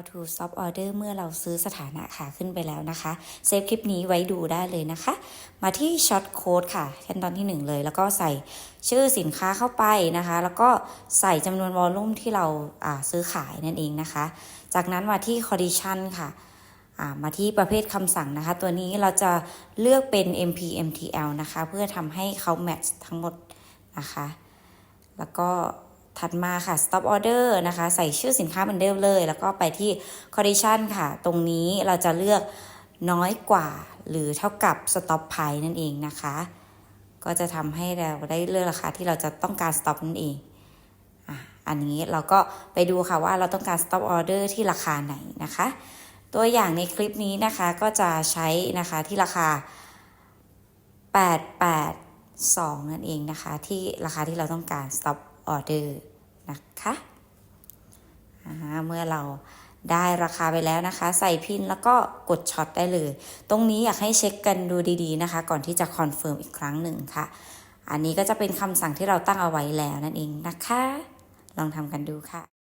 how to stop order เมื่อเราซื้อสถานะขาขึ้นไปแล้วนะคะ เซฟคลิปนี้ไว้ดูได้เลยนะคะ มาที่ช็อตโค้ดค่ะ ขั้นตอนที่ 1 เลย แล้วก็ใส่ชื่อสินค้าเข้าไปนะคะ แล้วก็ใส่จำนวนวอลลุ่มที่เราซื้อขายนั่นเองนะคะ จากนั้นมาที่ condition ค่ะมาที่ประเภทคำสั่งนะคะ ตัวนี้เราจะเลือกเป็น MP MTL นะคะ เพื่อทำให้เขา match ทั้งหมดนะคะ แล้วก็ ถัดมาค่ะ stop order นะคะ ใส่ชื่อสินค้าเหมือนเดิมเลย แล้วก็ไปที่ condition ค่ะ ตรงนี้เราจะเลือกน้อยกว่า หรือเท่ากับ stop price นั่นเองนะคะ ก็จะทำให้เราได้เลือกราคาที่เราจะต้องการ stop นั่นเองอะอันนี้เราก็ไปดูค่ะว่าเราต้องการ stop order ที่ราคาไหนนะคะ ตัวอย่างในคลิปนี้นะคะก็จะใช้นะคะที่ราคา 882 นั่นเองนะคะ ที่ราคาที่เราต้องการ stop order นะคะอ่าเมื่อเราได้ราคาไปแล้วนะคะ ใส่พินแล้วก็กดช็อตได้เลย ตรงนี้อยากให้เช็คกันดูดีๆนะคะ ก่อนที่จะคอนเฟิร์มอีกครั้งหนึ่งค่ะ อันนี้ก็จะเป็นคำสั่งที่เราตั้งเอาไว้แล้วนั่นเองนะคะ ลองทำกันดูค่ะ